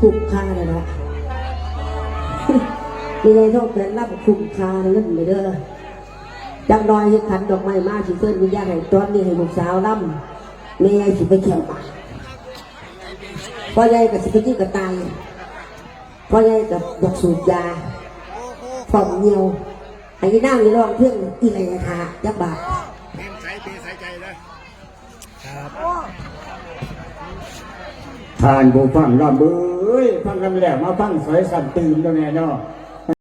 คุ้มค่าเลยเนาะมีไงต้องเป็นรับคุ้มค่าเงินไปเด้อจังน้อยให้ขันดอกไม้มาสิเส้นวิญญาณให้ตอนนี้ให้ลูกสาวล่ำแม่สิไปเที่ยวป่าพ่อใหญ่กับสิไปกินกระต่ายพ่อใหญ่กับดอกสูบยาฟอมเงียวไอ้นั่งนี่ร้องเพลงอีไรนะคะจักบาทเพลงใส่ปีใสใจเลยครับ ทานผู้ฟังรอบเอ้ยฟังกันแล้วมาฟังสวยสันตื่นตัวแน่นอน